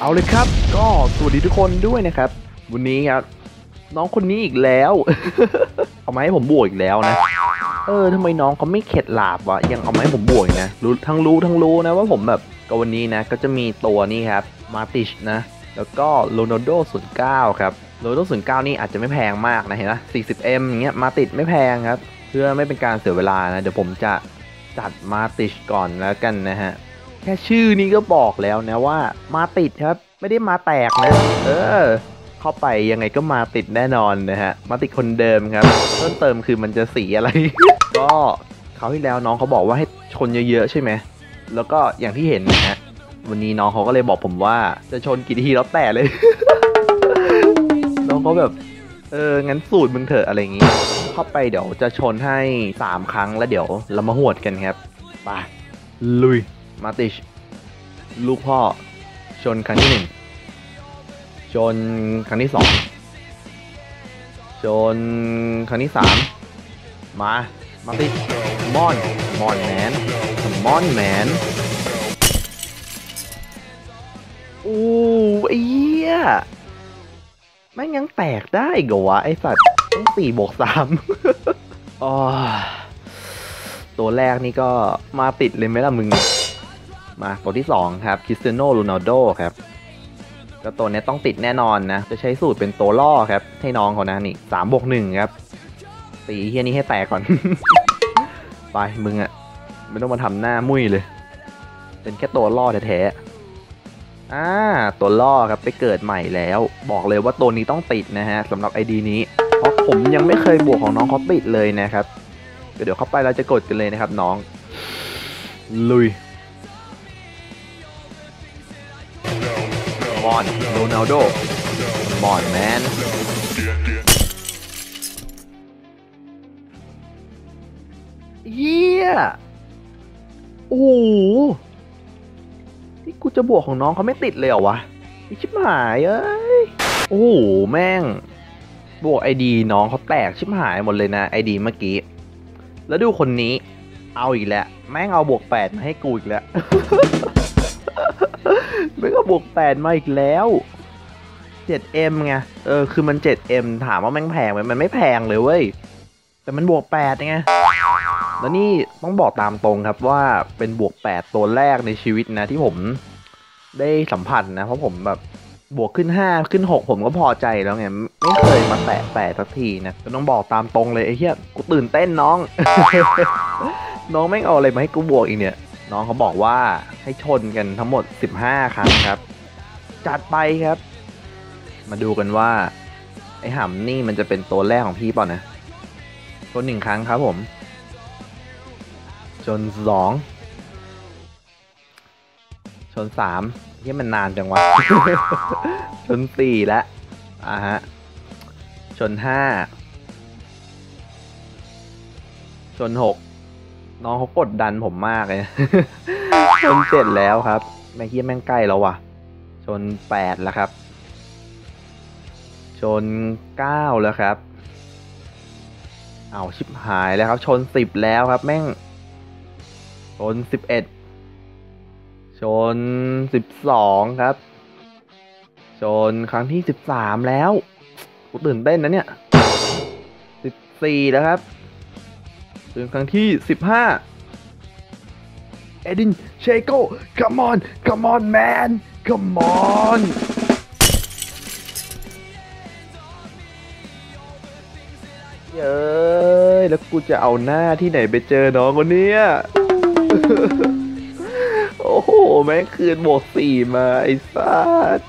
เอาเลยครับ ก็สวัสดีทุกคนด้วยนะครับ วันนี้ครับ น้องคนนี้อีกแล้ว เอามาให้ผมบวกอีกแล้วนะ เออทำไมน้องเขาไม่เข็ดหลาบวะยังเอามาให้ผมบวกอีกนะรู้ทั้งรู้ทั้งรู้นะว่าผมแบบก็วันนี้นะ ก็จะมีตัวนี้ครับมาติชนะ แล้วก็โรนัลโด09 ครับโรนัลโด09 นี่อาจจะไม่แพงมากนะเห็นไหม 40M อย่างเงี้ยมาติดไม่แพงครับ เพื่อไม่เป็นการเสียเวลานะ เดี๋ยวผมจะจัดมาติชก่อนแล้วกันนะฮะ แค่ชื่อนี้ก็บอกแล้วนะว่ามาติดครับ ไม่ได้มาแตกนะ เออ เข้าไปยังไงก็มาติดแน่นอนนะฮะ มาติดคนเดิมครับ เพิ่มเติมคือมันจะสีอะไร ก็เขาที่แล้วน้องเขาบอกว่าให้ชนเยอะๆใช่ไหม แล้วก็อย่างที่เห็นนะฮะ วันนี้น้องเขาก็เลยบอกผมว่า จะชนกี่ทีแล้วแต่เลย น้องเขาแบบ เออ งั้นสูตรมึงเถอะอะไรอย่างงี้ เข้าไปเดี๋ยวจะชนให้ 3 ครั้งแล้วเดี๋ยวเรามาหวดกันครับไปลุย มาติช ลูกพ่อ ชนครั้งที่หนึ่งชนครั้งที่สองชนครั้งที่สามมา มาติชมอน มอนแมนมอนแมน อู้ไอ้เหี้ยแม่งยังแตกได้เหรอวะไอสัตว์ต้องสี่บวกสามอ๋อตัวแรกนี่ก็มาติดเลยไหมล่ะมึง มาตัวที่2ครับคริสเตียโนโรนัลโดครับก็ตัวนี้ต้องติดแน่นอนนะ จะใช้สูตรเป็นตัวล่อครับ ให้น้องเขานะนี่สามบวกหนึ่งครับตีเฮียนี้ให้แตกก่อน ไปมึงอะไม่ต้องมาทำหน้ามุ้ยเลย เป็นแค่ตัวล่อแท้ๆ อ่าตัวล่อครับไปเกิดใหม่แล้ว บอกเลยว่าตัวนี้ต้องติดนะฮะสำหรับไอดีนี้ เพราะผมยังไม่เคยบวกของน้องเขาติดเลยนะครับเดี๋ยวเข้าไปเราจะกดกันเลยนะครับน้อง ลุยมอนโรนัลโดมอนแมนเฮียโอ้ กูจะบวกของน้องเขาไม่ติดเลยเหรอวะไอชิบหายเอ้ย โอ้โห แม่ง บวกไอดีน้องเขาแตกชิบหายหมดเลยนะไอดีเมื่อกี้ แล้วดูคนนี้ เอาอีกแล้ว แม่งเอาบวกแปดมาให้กูอีกแล้ว แม่งก็บวกแปดมาอีกแล้ว 7M ไง เออ คือมัน 7M ถามว่าแม่งแพงไหมมันไม่แพงเลยเว้ย แต่มันบวก8ไง แล้วนี่ต้องบอกตามตรงครับว่าเป็นบวก 8 ตัวแรกในชีวิตนะ ที่ผมได้สัมผัสนะ เพราะผมแบบบวกขึ้น 5 ขึ้น 6 ผมก็พอใจแล้วไง ไม่เคยมาแตะแปดสักทีนะก็ต้องบอกตามตรงเลยไอ้เหี้ยกูตื่นเต้นน้อง น้องแม่เอาอะไรมาให้กูบวกอีกเนี่ย น้องเขาบอกว่าให้ชนกันทั้งหมด 15 ครั้งครับ จัดไปครับ มาดูกันว่า ไอ้หำนี่มันจะเป็นตัวแรกของพี่เปล่านะชนหนึ่งครั้งครับผม ชนสองชนสามที่มันนานจังวะ ชนสี่แล้วอะฮะ ชนห้าชนหกน้องเขากดดันผมมากเลยชนเจ็ดแล้วครับ แม่เฮียแม่งใกล้แล้วว่ะ ชนแปดแล้วครับ ชนเก้าแล้วครับ เอาชิบหายแล้วครับ ชนสิบแล้วครับ แม่ง ชนสิบเอ็ดชนสิบสองครับ ชนครั้งที่สิบสามแล้วกูตื่นเต้นนะเนี่ยสิบสี่แล้วครับชนครั้งที่สิบห้าเอดินเชโก้ come on come on man come on เย้ยแล้วกูจะเอาหน้าที่ไหนไปเจอน้องคนเนี้ย โอ้โห แม่งคืนบวกสี่มา ไอ้สัส